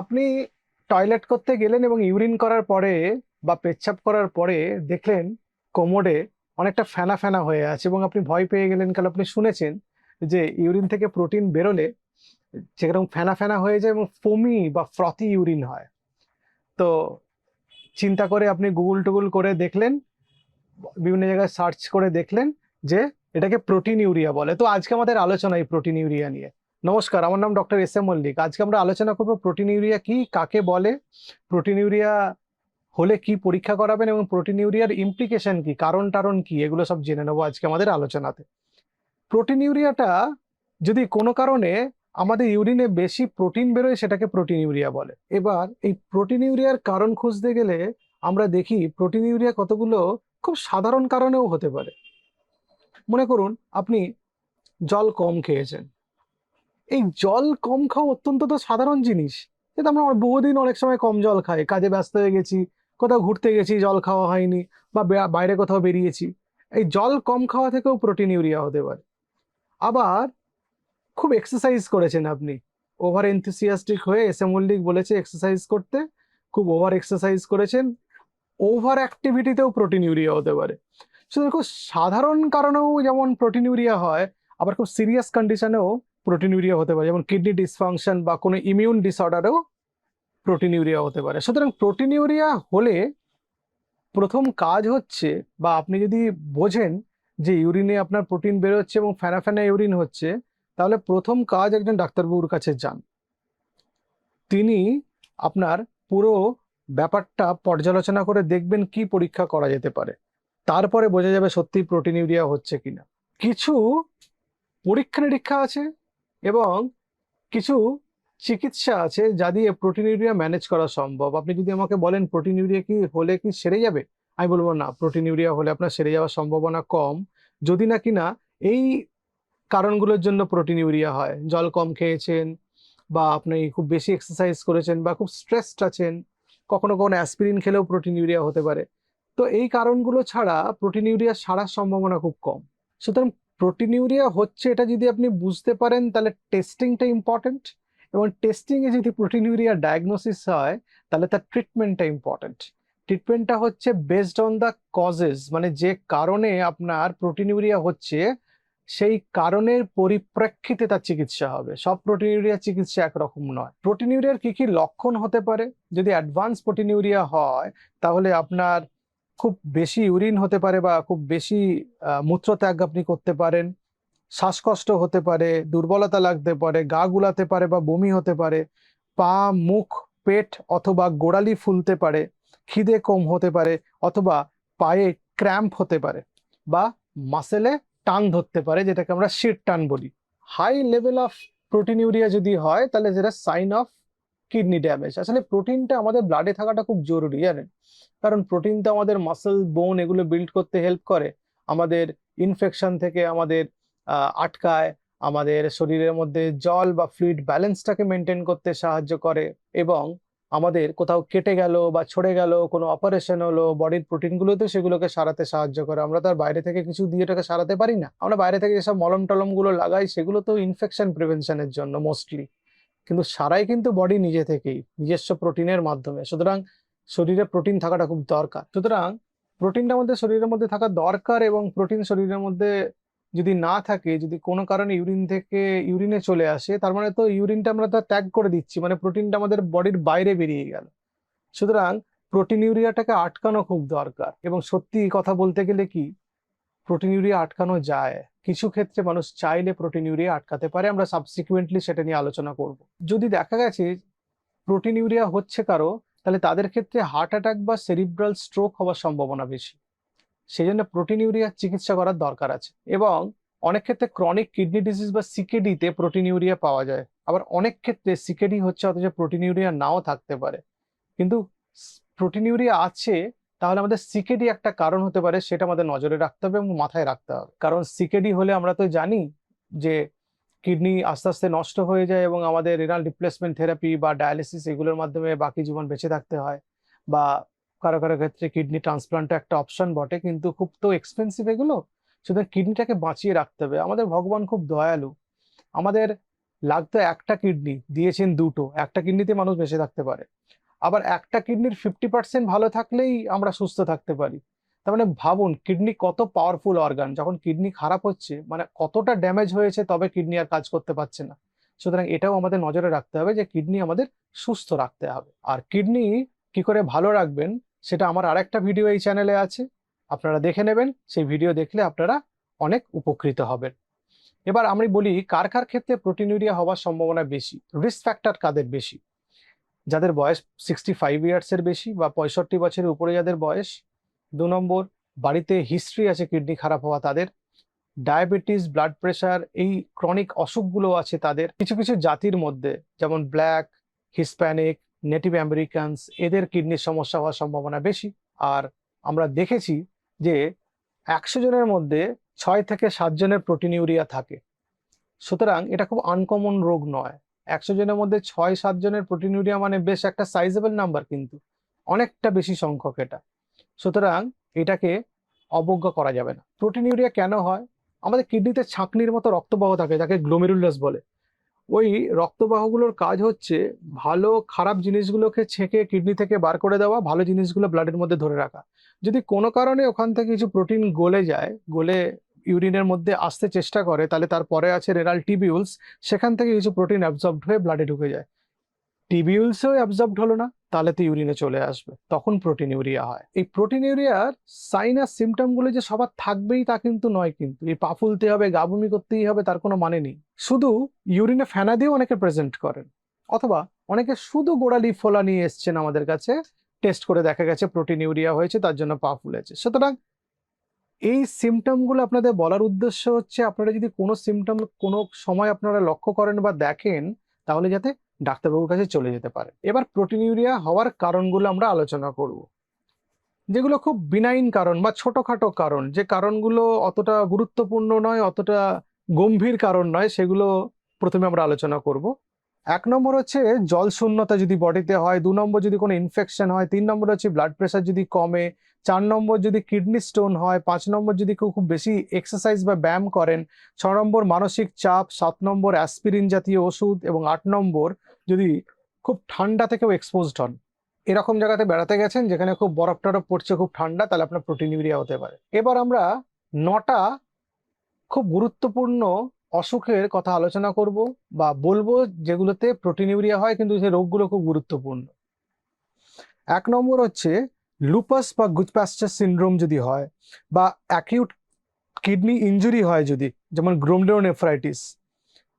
আপনি টয়লেট করতে গেলেন এবং ইউরিন করার পরে বা পেচ্ছাপ করার পরে দেখলেন কোমরে অনেকটা ফেনা ফেনা হয়ে আছে এবং আপনি ভয় পেয়ে গেলেন কারণ আপনি শুনেছেন যে ইউরিন থেকে প্রোটিন বেরোলে যেরকম ফেনা ফেনা হয়ে যায় এবং ফোমি বা ফ্রথি ইউরিন হয়। তো চিন্তা করে আপনি গুগল টুগুল করে দেখলেন, বিভিন্ন জায়গায় সার্চ করে দেখলেন যে এটাকে প্রোটিন ইউরিয়া বলে। তো আজকে আমাদের আলোচনা এই প্রোটিন ইউরিয়া নিয়ে। নমস্কার, আমার নাম ডক্টর এস এম মল্লিক। আজকে আমরা আলোচনা করব প্রোটিন ইউরিয়া কি, কাকে বলে প্রোটিন ইউরিয়া হলে কি পরীক্ষা করাবেন এবং প্রোটিন ইউরিয়ার ইমপ্লিকেশন কি, কারণ টারণ কি, এগুলো সব জেনে নেব আজকে আমাদের আলোচনাতে। প্রোটিন ইউরিয়াটা যদি কোনো কারণে আমাদের ইউরিনে বেশি প্রোটিন বেরোয়, সেটাকে প্রোটিন ইউরিয়া বলে। এবার এই প্রোটিন ইউরিয়ার কারণ খুঁজতে গেলে আমরা দেখি প্রোটিন ইউরিয়া কতগুলো খুব সাধারণ কারণেও হতে পারে। মনে করুন, আপনি জল কম খেয়েছেন। এই জল কম খাওয়া অত্যন্ত তো সাধারণ জিনিস। কিন্তু আমরা বহুদিন অনেক সময় কম জল খাই। কাজে ব্যস্ত হয়ে গেছি, কোথাও ঘুরতে গেছি, জল খাওয়া হয়নি বা বাইরে কোথাও বেরিয়েছি। এই জল কম খাওয়া থেকেও প্রোটিন ইউরিয়া হতে পারে। আবার খুব এক্সারসাইজ করেছেন আপনি। ওভার এনথুসিয়াস্টিক হয়ে এস এম বলেছে এক্সারসাইজ করতে। খুব ওভার এক্সারসাইজ করেছেন। ওভার অ্যাক্টিভিটিতেও প্রোটিন ইউরিয়া হতে পারে। শুধু খুব সাধারণ কারণেও যেমন প্রোটিন ইউরিয়া হয়, আবার খুব সিরিয়াস কন্ডিশনেও প্রোটিন ইউরিয়া হতে পারে, যেমন কিডনি ডিসফাংশন বা কোনো ইমিউন ডিসঅর্ডারেও প্রোটিন ইউরিয়া হতে পারে। সুতরাং প্রোটিন ইউরিয়া হলে প্রথম কাজ হচ্ছে বা আপনি যদি বোঝেন যে ইউরিনে আপনার প্রোটিন বেরোচ্ছে এবং ফেনা ফেনা ইউরিন হচ্ছে, তাহলে প্রথম কাজ একজন ডাক্তারবাবুর কাছে যান। তিনি আপনার পুরো ব্যাপারটা পর্যালোচনা করে দেখবেন কি পরীক্ষা করা যেতে পারে। তারপরে বোঝা যাবে সত্যি প্রোটিন ইউরিয়া হচ্ছে কিনা। কিছু পরীক্ষা নিরীক্ষা আছে এবং কিছু চিকিৎসা আছে যা দিয়ে প্রোটিন ইউরিয়া ম্যানেজ করা সম্ভব। আপনি যদি আমাকে বলেন প্রোটিন ইউরিয়া কি হলে কি সেরে যাবে? আমি বলব না প্রোটিন ইউরিয়া হলে আপনার সেরে যাওয়ার সম্ভাবনা কম। যদি না কিনা এই কারণগুলোর জন্য প্রোটিন ইউরিয়া হয়। জল কম খেয়েছেন বা আপনি খুব বেশি এক্সারসাইজ করেছেন বা খুব স্ট্রেসড আছেন, কখনো কখনো অ্যাসপিরিন খেলেও প্রোটিন ইউরিয়া হতে পারে। তো এই কারণগুলো ছাড়া প্রোটিন ইউরিয়া সারার সম্ভাবনা খুব কম। সুতরাং প্রোটিন ইউরিয়া হচ্ছে এটা যদি আপনি বুঝতে পারেন, তাহলে টেস্টিংটা ইম্পর্টেন্ট এবং টেস্টিংয়ে যদি প্রোটিন ইউরিয়া ডায়াগনোসিস হয়, তাহলে তার ট্রিটমেন্টটা ইম্পর্টেন্ট ট্রিটমেন্টটা হচ্ছে বেসড অন দ্য কজেস মানে যে কারণে আপনার প্রোটিন ইউরিয়া হচ্ছে, সেই কারণের পরিপ্রেক্ষিতে তার চিকিৎসা হবে। সব প্রোটিন ইউরিয়া চিকিৎসা একরকম নয়। প্রোটিন ইউরিয়ার কি কি লক্ষণ হতে পারে? যদি অ্যাডভান্স প্রোটিন ইউরিয়া হয়, তাহলে আপনার খুব বেশি ইউরিন হতে পারে বা খুব বেশি মূত্রত্যাগ আপনি করতে পারেন। শ্বাসকষ্ট হতে পারে, দুর্বলতা লাগতে পারে, গা গুলাতে পারে বা বমি হতে পারে, পা, মুখ, পেট অথবা গোড়ালি ফুলতে পারে, খিদে কম হতে পারে অথবা পায়ে ক্র্যাম্প হতে পারে বা মাসেলে টান ধরতে পারে, যেটাকে আমরা শিট টান বলি। High level of proteinuria যদি হয়, তাহলে যেটা সাইন অফ কিডনি ড্যামেজ আসলে প্রোটিনটা আমাদের ব্লাডে থাকাটা খুব জরুরি, জানেন? কারণ প্রোটিনটা আমাদের মাসেল বোন এগুলো বিল্ড করতে হেল্প করে। আমাদের ইনফেকশন থেকে আমাদের আটকায়, আমাদের শরীরের মধ্যে জল বা ফ্লুইড ব্যালেন্সটাকে মেনটেন করতে সাহায্য করে এবং আমাদের কোথাও কেটে গেল বা ছড়ে গেল, কোনো অপারেশন হলো বডির প্রোটিনগুলোতে সেগুলোকে সারাতে সাহায্য করে। আমরা তার বাইরে থেকে কিছু দিয়ে এটাকে সারাতে পারি না। আমরা বাইরে থেকে যেসব মলম টলমগুলো লাগাই, সেগুলো তো ইনফেকশন প্রিভেনশনের জন্য মোস্টলি কিন্তু সারাই কিন্তু বডি নিজে থেকেই, নিজস্ব প্রোটিনের মাধ্যমে। সুতরাং শরীরে প্রোটিন থাকাটা খুব দরকার। সুতরাং প্রোটিনটা আমাদের শরীরের মধ্যে থাকা দরকার এবং প্রোটিন শরীরের মধ্যে যদি না থাকে, যদি কোনো কারণে ইউরিন থেকে ইউরিনে চলে আসে, তার মানে তো ইউরিনটা আমরা তো ত্যাগ করে দিচ্ছি মানে প্রোটিনটা আমাদের বডির বাইরে বেরিয়ে গেল। সুতরাং প্রোটিন ইউরিয়াটাকে আটকানো খুব দরকার। এবং সত্যি কথা বলতে গেলে কি প্রোটিন ইউরিয়া আটকানো যায়। কিছু ক্ষেত্রে মানুষ চাইলে প্রোটিন ইউরিয়া আটকাতে পারে। আমরা সাবসিকুয়েন্টলি সেটা নিয়ে আলোচনা করব। যদি দেখা গেছে প্রোটিন ইউরিয়া হচ্ছে কারও, তাহলে তাদের ক্ষেত্রে হার্ট অ্যাটাক বা সেরিব্রাল স্ট্রোক হওয়ার সম্ভাবনা বেশি। সেই জন্য প্রোটিন ইউরিয়া চিকিৎসা করার দরকার আছে। এবং অনেক ক্ষেত্রে ক্রনিক কিডনি ডিজিজ বা সিকেডিতে প্রোটিন ইউরিয়া পাওয়া যায়। আবার অনেক ক্ষেত্রে সিকেডি হচ্ছে অথচ প্রোটিন ইউরিয়া নাও থাকতে পারে। কিন্তু প্রোটিন ইউরিয়া আছে তাহলে আমাদের সিকেডি একটা কারণ হতে পারে, সেটা আমাদের নজরে রাখতে হবে এবং মাথায় রাখতে হবে। কারণ সিকেডি হলে আমরা তো জানি যে কিডনি আস্তে আস্তে নষ্ট হয়ে যায় এবং আমাদের রেনাল রিপ্লেসমেন্ট থেরাপি বা ডায়ালিসিস এগুলোর মাধ্যমে বাকি জীবন বেঁচে থাকতে হয় বা কারও কারও ক্ষেত্রে কিডনি ট্রান্সপ্লান্ট একটা অপশন বটে, কিন্তু খুব তো এক্সপেন্সিভ এগুলো। সুতরাং কিডনিটাকে বাঁচিয়ে রাখতে হবে। আমাদের ভগবান খুব দয়ালু। আমাদের লাগতো একটা কিডনি, দিয়েছেন দুটো, একটা কিডনিতে মানুষ বেঁচে থাকতে পারে। আবার একটা কিডনির ফিফটি পার্সেন্ট ভালো থাকলেই আমরা সুস্থ থাকতে পারি। তার মানে ভাবুন কিডনি কত পাওয়ারফুল অর্গান যখন কিডনি খারাপ হচ্ছে মানে কতটা ড্যামেজ হয়েছে তবে কিডনি আর কাজ করতে পারছে না। সুতরাং এটাও আমাদের নজরে রাখতে হবে যে কিডনি আমাদের সুস্থ রাখতে হবে। আর কিডনি কি করে ভালো রাখবেন, সেটা আমার আরেকটা ভিডিও এই চ্যানেলে আছে। আপনারা দেখে নেবেন, সেই ভিডিও দেখলে আপনারা অনেক উপকৃত হবেন। এবার আমি বলি, কার কার ক্ষেত্রে প্রোটিনুরিয়া হওয়ার সম্ভাবনা বেশি? রিস্ক ফ্যাক্টর কাদের বেশি? যাদের বয়স সিক্সটি ফাইভ ইয়ার্সের বেশি বা পঁয়ষট্টি বছরের উপরে যাদের বয়স, দু নম্বর বাড়িতে হিস্ট্রি আছে কিডনি খারাপ হওয়া তাদের ডায়াবেটিস ব্লাড প্রেশার এই ক্রনিক অসুখগুলো আছে তাদের। কিছু কিছু জাতির মধ্যে, যেমন ব্ল্যাক হিসপ্যানিক নেটিভ আমেরিকানস এদের কিডনির সমস্যা হওয়ার সম্ভাবনা বেশি। আর আমরা দেখেছি যে একশো জনের মধ্যে ছয় থেকে সাত জনের প্রোটিনিউরিয়া থাকে। সুতরাং এটা খুব আনকমন রোগ নয়। একশো জনের মধ্যে ছয়, সাত জনের প্রোটিনিউরিয়া মানে বেশ একটা সাইজেবল নাম্বার কিন্তু। অনেকটা বেশি সংখ্যক এটা। সুতরাং এটাকে অবজ্ঞা করা যাবে না। প্রোটিনিউরিয়া কেন হয়? আমাদের কিডনিতে ছাঁকনির মতো রক্তবাহ থাকে, যাকে গ্লোমেরুলাস বলে। ওই রক্তবাহগুলোর কাজ হচ্ছে ভালো, খারাপ জিনিসগুলোকে ছেঁকে কিডনি থেকে বার করে দেওয়া, ভালো জিনিসগুলো ব্লাডের মধ্যে ধরে রাখা। যদি কোনো কারণে ওখান থেকে কিছু প্রোটিন গলে যায়, গলে ইউরিনের মধ্যে আসতে চেষ্টা করে, তাহলে তারপরে আছে রেনাল টিবিউলস, সেখান থেকে কিছু প্রোটিন অ্যাবজর্বড হয়ে ব্লাডে ঢুকে যায়। টিবিউলসেও অ্যাবজর্বড হলো না, তাহলে তো ইউরিনে চলে আসবে, তখন প্রোটিন ইউরিয়া হয়। এই প্রোটিন ইউরিয়ার সাইন আর সিমটমগুলো যে সবার থাকবেই তা কিন্তু নয় কিন্তু, এই পা ফুলতে হবে, গা বমি করতেই হবে, তার কোনো মানে নেই। শুধু ইউরিনে ফেনা দিয়েও অনেকে প্রেজেন্ট করেন, অথবা অনেকে শুধু গোড়ালি ফোলা নিয়ে এসছেন আমাদের কাছে টেস্ট করে দেখা গেছে প্রোটিন ইউরিয়া হয়েছে, তার জন্য পা ফুলেছে। সুতরাং এই সিমটমগুলো আপনাদের বলার উদ্দেশ্য হচ্ছে আপনারা যদি কোনো সিমটম কোনো সময় আপনারা লক্ষ্য করেন বা দেখেন, তাহলে যাতে ডাক্তারবাবুর কাছে চলে যেতে পারে। এবার প্রোটিনিউরিয়া হওয়ার কারণগুলো আমরা আলোচনা করব। যেগুলো খুব বিনাইন কারণ বা ছোটোখাটো কারণ, যে কারণগুলো অতটা গুরুত্বপূর্ণ নয়, অতটা গম্ভীর কারণ নয়, সেগুলো প্রথমে আমরা আলোচনা করব। এক নম্বর হচ্ছে জল শূন্যতা যদি বডিতে হয়, দু নম্বর যদি কোনো ইনফেকশন হয়, তিন নম্বর হচ্ছে ব্লাড প্রেশার যদি কমে চার নম্বর যদি কিডনি স্টোন হয়, পাঁচ নম্বর যদি কেউ খুব বেশি এক্সারসাইজ বা ব্যায়াম করেন, ছ নম্বর মানসিক চাপ, সাত নম্বর অ্যাসপিরিন জাতীয় ওষুধ এবং আট নম্বর যদি খুব ঠান্ডা থেকেও এক্সপোজড হন। এরকম জায়গাতে বেড়াতে গেছেন যেখানে খুব বরফ টরফ পড়ছে, খুব ঠান্ডা, তাহলে আপনার প্রোটিন ইউরিয়া হতে পারে। এবার আমরা নটা খুব গুরুত্বপূর্ণ অসুখের কথা আলোচনা করব বা বলব যেগুলোতে প্রোটিন ইউরিয়া হয়, কিন্তু সেই রোগগুলো খুব গুরুত্বপূর্ণ। এক নম্বর হচ্ছে লুপাস বা গুজপ্যাস্টার সিনড্রোম যদি হয় বা অ্যাকিউট কিডনি ইঞ্জুরি হয় যদি, যেমন গ্রোমডোনেফ্রাইটিস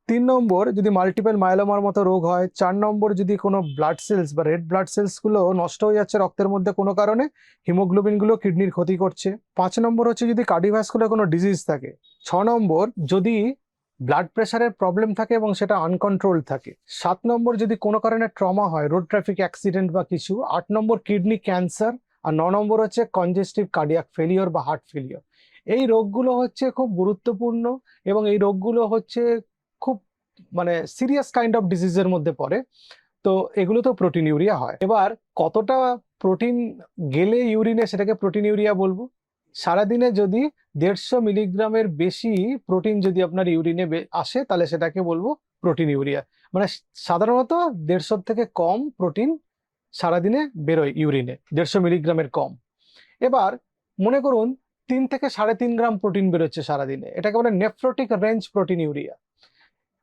তিন নম্বর যদি মাল্টিপল মাইলোমার মতো রোগ হয়, চার নম্বর যদি কোনো ব্লাড সেলস বা রেড ব্লাড সেলসগুলো নষ্ট হয়ে যাচ্ছে রক্তের মধ্যে কোনো কারণে হিমোগ্লোবিনগুলো কিডনির ক্ষতি করছে। পাঁচ নম্বর হচ্ছে যদি কার্ডিভাস্কুলার কোনো ডিজিজ থাকে, ছ নম্বর যদি ব্লাড প্রেশারের প্রবলেম থাকে এবং সেটা আনকন্ট্রোল থাকে, সাত নম্বর যদি কোনো কারণে ট্রমা হয় রোড ট্রাফিক অ্যাক্সিডেন্ট বা কিছু, আট নম্বর কিডনি ক্যান্সার আর ন নম্বর হচ্ছে কনজেস্টিভ কার্ডিয়াক ফেলিওর বা হার্ট ফেলিওর এই রোগগুলো হচ্ছে খুব গুরুত্বপূর্ণ এবং এই রোগগুলো হচ্ছে খুব মানে সিরিয়াস কাইন্ড অফ ডিজিজের মধ্যে পড়ে। তো এগুলো তো প্রোটিন ইউরিয়া হয়। এবার কতটা প্রোটিন গেলে ইউরিনে সেটাকে প্রোটিন ইউরিয়া বলব? সারাদিনে যদি দেড়শো মিলিগ্রামের বেশি প্রোটিন যদি আপনার ইউরিনে আসে, তাহলে সেটাকে বলব প্রোটিন ইউরিয়া মানে সাধারণত দেড়শো থেকে কম প্রোটিন সারাদিনে বেরোয় ইউরিনে, দেড়শো মিলিগ্রামের কম। এবার মনে করুন, তিন থেকে সাড়ে তিন গ্রাম প্রোটিন বেরোচ্ছে সারাদিনে। এটাকে বলে নেফ্রোটিক রেঞ্জ প্রোটিন ইউরিয়া।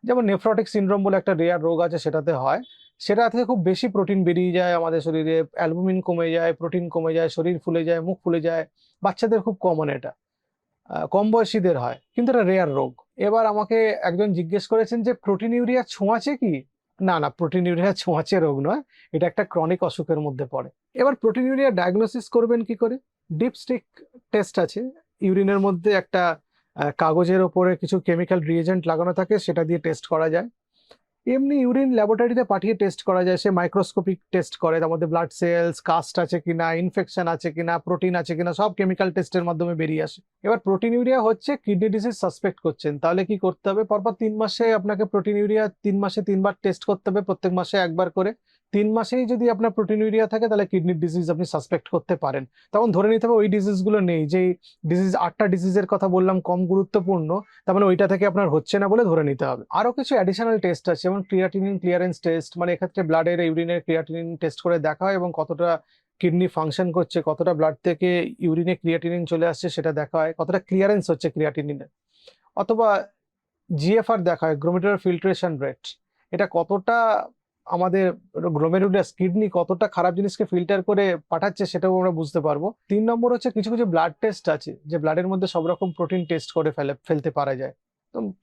যেমন নেফ্রোটিক সিনড্রোম বলে একটা রেয়ার রোগ আছে, সেটাতে হয়। সেটা থেকে খুব বেশি প্রোটিন বেরিয়ে যায় আমাদের শরীরে, অ্যালবুমিন কমে যায়, প্রোটিন কমে যায়, শরীর ফুলে যায়, মুখ ফুলে যায়। বাচ্চাদের খুব কমন এটা। কম বয়সীদের হয়, কিন্তু এটা রেয়ার রোগ। এবার আমাকে একজন জিজ্ঞেস করেছেন যে, প্রোটিন ইউরিয়া ছোঁয়াচে কি? না না প্রোটিন ইউরিয়া ছোঁয়াচে রোগ নয়, এটা একটা ক্রনিক অসুখের মধ্যে পড়ে। এবার প্রোটিন ইউরিয়া ডায়াগনোসিস করবেন কি করে? ডিপস্টিক টেস্ট আছে ইউরিনের মধ্যে একটা কাগজের ওপরে কিছু কেমিক্যাল রিয়েজেন্ট লাগানো থাকে, সেটা দিয়ে টেস্ট করা যায়। এমনি ইউরিন ল্যাবরেটরিতে পাঠিয়ে টেস্ট করা যায়। সে মাইক্রোস্কোপিক টেস্ট করে, তার মধ্যে ব্লাড সেলস কাস্ট আছে কিনা ইনফেকশন আছে কিনা প্রোটিন আছে কিনা, সব কেমিক্যাল টেস্টের মাধ্যমে বেরিয়ে আসে। এবার প্রোটিন ইউরিয়া হচ্ছে কিডনি ডিজিজ সাসপেক্ট করছেন। তাহলে কি করতে হবে? পরপর তিন মাসে আপনাকে প্রোটিন ইউরিয়া তিন মাসে তিনবার টেস্ট করতে হবে, প্রত্যেক মাসে একবার করে। তিন মাসেই যদি আপনার প্রোটিনিউরিয়া থাকে, তাহলে কিডনির ডিজিজ আপনি সাসপেক্ট করতে পারেন। তখন ধরে নিতে হবে ওই ডিজিজগুলো নেই, যেই ডিজিজ আটটা ডিজিজের কথা বললাম, কম গুরুত্বপূর্ণ, তার মানে ওইটা থেকে আপনার হচ্ছে না বলে ধরে নিতে হবে। আরও কিছু অ্যাডিশনাল টেস্ট আছে, যেমন ক্রিয়াটিনিন ক্লিয়ারেন্স টেস্ট মানে এক্ষেত্রে ব্লাডের ইউরিনের ক্রিয়াটিনিন টেস্ট করে দেখা হয় এবং কতটা কিডনি ফাংশন করছে, কতটা ব্লাড থেকে ইউরিনে ক্রিয়াটিনিন চলে আসছে সেটা দেখা হয়, কতটা ক্লিয়ারেন্স হচ্ছে ক্রিয়াটিনিনের অথবা জিএফআর দেখা হয় গ্রোমিটার ফিল্ট্রেশন রেট এটা কতটা আমাদের গ্লোমেরুলাস কিডনি কতটা খারাপ জিনিসকে ফিল্টার করে পাঠাচ্ছে সেটাও আমরা বুঝতে পারব। তিন নম্বর হচ্ছে কিছু কিছু ব্লাড টেস্ট আছে, যে ব্লাডের মধ্যে সব রকম প্রোটিন টেস্ট করে ফেলে, ফেলতে পারা যায়।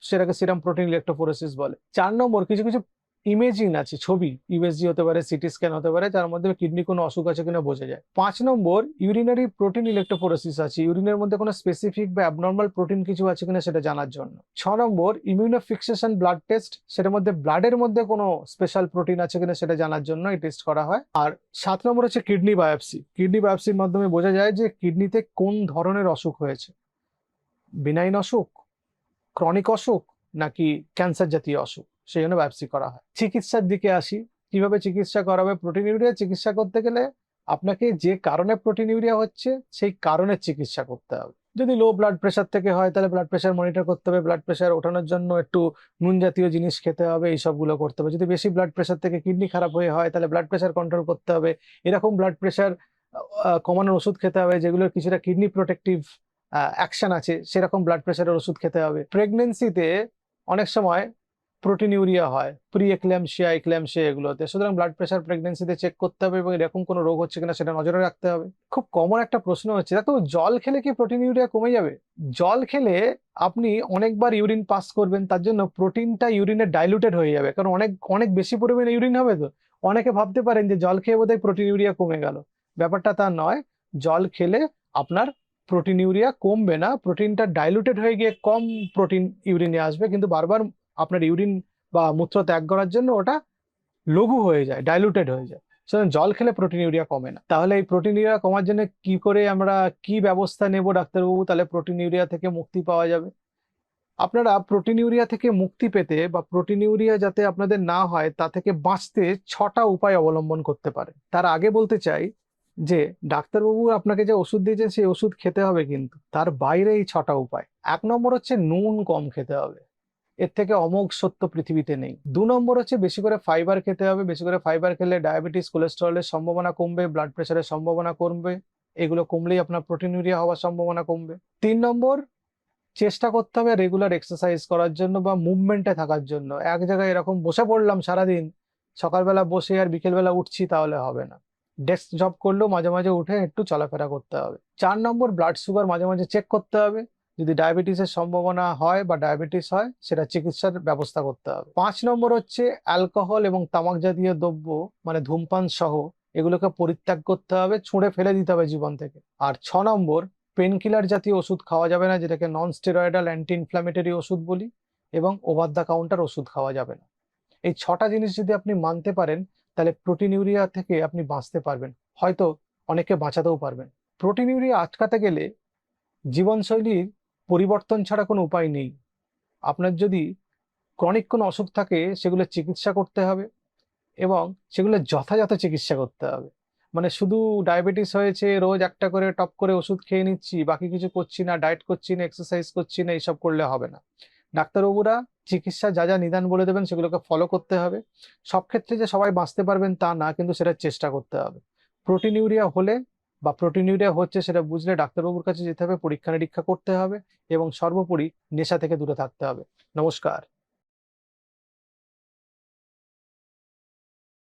সেটাকে সিরাম প্রোটিন ইলেকট্রোফোরেসিস বলে। চার নম্বর, কিছু কিছু ইমেজিং আছে, ছবি ইউএসজি হতে পারে সিটি স্ক্যান হতে পারে যার মধ্যে কিডনি কোনো অসুখ আছে কিনা বোঝা যায়। পাঁচ নম্বর ইউরিনারি প্রোটিন ইলেকট্রোফোরেসিস আছে ইউরিনের মধ্যে কোনো স্পেসিফিক বা অ্যাবনর্মাল প্রোটিন কিছু আছে কিনা সেটা জানার জন্য। ছ নম্বর ইমিউনোফিক্সেশন ব্লাড টেস্ট সেটার মধ্যে ব্লাডের মধ্যে কোনো স্পেশাল প্রোটিন আছে কিনা সেটা জানার জন্য এই টেস্ট করা হয়। আর সাত নম্বর হচ্ছে কিডনি বায়োপসি কিডনি বায়োপসির মাধ্যমে বোঝা যায় যে কিডনিতে কোন ধরনের অসুখ হয়েছে? বিনাইন অসুখ ক্রনিক অসুখ, নাকি ক্যান্সার জাতীয় অসুখ? সেই জন্য বায়োপসি করা হয়। চিকিৎসার দিকে আসি। কীভাবে চিকিৎসা করা হবে প্রোটিন ইউরিয়া চিকিৎসা করতে গেলে আপনাকে যে কারণে প্রোটিন ইউরিয়া হচ্ছে, সেই কারণের চিকিৎসা করতে হবে। যদি লো ব্লাড প্রেশার থেকে হয়, তাহলে ব্লাড প্রেশার মনিটর করতে হবে। ব্লাড প্রেশার ওঠানোর জন্য একটু নুন জাতীয় জিনিস খেতে হবে এই সবগুলো করতে হবে। যদি বেশি ব্লাড প্রেশার থেকে কিডনি খারাপ হয়ে হয়, তাহলে ব্লাড প্রেশার কন্ট্রোল করতে হবে। এরকম ব্লাড প্রেশার কমানোর ওষুধ খেতে হবে, যেগুলোর কিছুটা কিডনি প্রোটেক্টিভ অ্যাকশন আছে, সেরকম ব্লাড প্রেশারের ওষুধ খেতে হবে। প্রেগনেন্সিতে অনেক সময় প্রোটিন ইউরিয়া হয় প্রি এক্ল্যামশিয়া এক্ল্যামশিয়া এগুলোতে। সুতরাং ব্লাড প্রেশার প্রেগনেন্সিতে চেক করতে হবে এবং এরকম কোনো রোগ হচ্ছে কিনা সেটা নজরে রাখতে হবে। খুব কমন একটা প্রশ্ন হচ্ছে, দেখো জল খেলে কি প্রোটিন ইউরিয়া কমে যাবে? জল খেলে আপনি অনেকবার ইউরিন পাস করবেন, তার জন্য প্রোটিনটা ইউরিনে ডাইলুটেড হয়ে যাবে। কারণ অনেক অনেক বেশি পরিমাণে ইউরিন হবে তো। অনেকে ভাবতে পারেন যে জল খেয়ে বোধহয় প্রোটিন ইউরিয়া কমে গেল। ব্যাপারটা তা নয়, জল খেলে আপনার প্রোটিন ইউরিয়া কমবে না। প্রোটিনটা ডাইলুটেড হয়ে গিয়ে কম প্রোটিন ইউরিনে আসবে। কিন্তু বারবার আপনার ইউরিন বা মূত্র ত্যাগ করার জন্য ওটা লঘু হয়ে যায় ডাইলুটেড হয়ে যায়। সুতরাং জল খেলে প্রোটিন ইউরিয়া কমে না। তাহলে এই প্রোটিন ইউরিয়া কমার জন্য কি করে আমরা কি ব্যবস্থা নেব ডাক্তারবাবু? তাহলে প্রোটিন ইউরিয়া থেকে মুক্তি পাওয়া যাবে। আপনারা প্রোটিন ইউরিয়া থেকে মুক্তি পেতে বা প্রোটিন ইউরিয়া যাতে আপনাদের না হয়, তা থেকে বাঁচতে ছটা উপায় অবলম্বন করতে পারে তার আগে বলতে চাই যে, ডাক্তারবাবু আপনাকে যে ওষুধ দিয়েছেন, সেই ওষুধ খেতে হবে কিন্তু। তার বাইরে এই ছটা উপায়। এক নম্বর হচ্ছে নুন কম খেতে হবে। এর থেকে অমোঘ সত্য পৃথিবীতে নেই। দু নম্বর হচ্ছে বেশি করে ফাইবার খেতে হবে, বেশি করে ফাইবার খেলে ডায়াবেটিস কোলেস্টেরলের সম্ভাবনা কমবে ব্লাড প্রেশারের সম্ভাবনা কমবে, এগুলো কমলেই আপনার প্রোটিন ইউরিয়া হওয়ার সম্ভাবনা কমবে। তিন নম্বর, চেষ্টা করতে হবে রেগুলার এক্সারসাইজ করার জন্য বা মুভমেন্টে থাকার জন্য। এক জায়গায় এরকম বসে পড়লাম সারাদিন, সকালবেলা বসে আর বিকেলবেলা উঠছি তাহলে হবে না। ডেস্ক জব করলেও মাঝে মাঝে উঠে একটু চলাফেরা করতে হবে। চার নম্বর ব্লাড সুগার মাঝে মাঝে চেক করতে হবে। যদি ডায়াবেটিসের সম্ভাবনা হয় বা ডায়াবেটিস হয়, সেটা চিকিৎসার ব্যবস্থা করতে হবে। পাঁচ নম্বর হচ্ছে অ্যালকোহল এবং তামাক জাতীয় দ্রব্য মানে ধূমপান সহ, এগুলোকে পরিত্যাগ করতে হবে, ছুঁড়ে ফেলে দিতে হবে জীবন থেকে। আর ছ নম্বর পেনকিলার জাতীয় ওষুধ খাওয়া যাবে না, যেটাকে নন স্টেরয়েডাল অ্যান্টি ইনফ্ল্যামেটরি ওষুধ বলি এবং ওভার দ্য কাউন্টার ওষুধ খাওয়া যাবে না। এই ছটা জিনিস যদি আপনি মানতে পারেন, তাহলে প্রোটিন ইউরিয়া থেকে আপনি বাঁচতে পারবেন। হয়তো অনেকে বাঁচাতেও পারবেন। প্রোটিন ইউরিয়া আটকাতে গেলে জীবনশৈলীর পরিবর্তন ছাড়া কোনো উপায় নেই। আপনার যদি ক্রনিক কোনো অসুখ থাকে, সেগুলো চিকিৎসা করতে হবে এবং সেগুলো যথাযথ চিকিৎসা করতে হবে। মানে শুধু ডায়াবেটিস হয়েছে, রোজ একটা করে টপ করে ওষুধ খেয়ে নিচ্ছি, বাকি কিছু করছি না ডায়েট করছি না এক্সারসাইজ করছি না, এইসব করলে হবে না। ডাক্তারবাবুরা চিকিৎসা যা যা নিদান বলে দেবেন, সেগুলোকে ফলো করতে হবে। সব ক্ষেত্রে যে সবাই বাঁচতে পারবেন তা না, কিন্তু সেটা চেষ্টা করতে হবে। প্রোটিন ইউরিয়া হলে বা প্রোটিন ইউরিয়া হচ্ছে সেটা বুঝলে ডাক্তারবাবুর কাছে যেতে হবে পরীক্ষা নিরীক্ষা করতে হবে এবং সর্বোপরি নেশা থেকে দূরে থাকতে হবে। নমস্কার।